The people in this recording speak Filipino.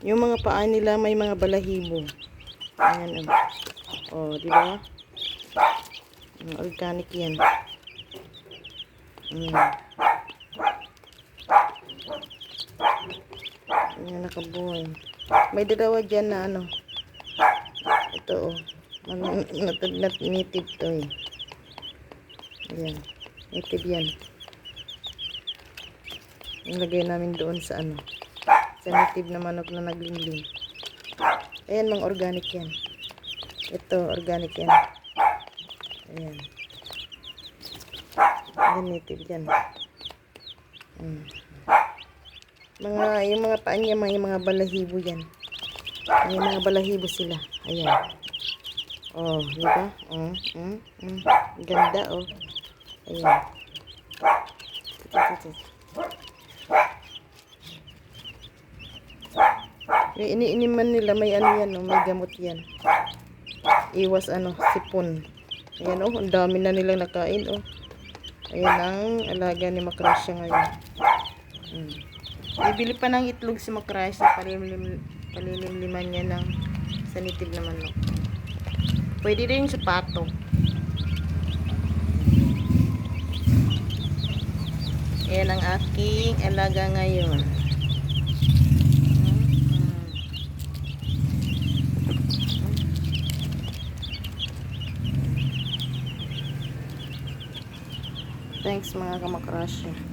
Yung mga paa nila may mga balahibo. Ayan, oh. Oh, di ba? Organic yan. Mm. Ayan, nakabuhay. May dalawa dyan na ano. Ito, oh. Mga nat- nat- native to eh. Ayan. Native yan. Ilagay namin doon sa ano. Native na manok na naglingling. Ayan, mga organic yan. Ito, organic yan. Ayan. Ayan, native yan. Mm. Mga, yung mga paan niya, mga, mga balahibo yan. May mga balahibo sila. Ayan. Oh, di ba? Oh, mm, mm. Ganda, oh. Ayan. Ito, Yung iniiniman nila, may ano yan, oh, may gamot yan. Iwas ano, sipon. Ayan, oh, ang dami na nilang nakain, oh. Ayan ang alaga ni Makrasya ngayon. Hmm. Bibili pa ng itlog si Makrasya, palilim, palilimliman niya ng sanitib na manok. Pwede rin sa pato. Ayan ang aking alaga ngayon. Thanks mga kamakrasya.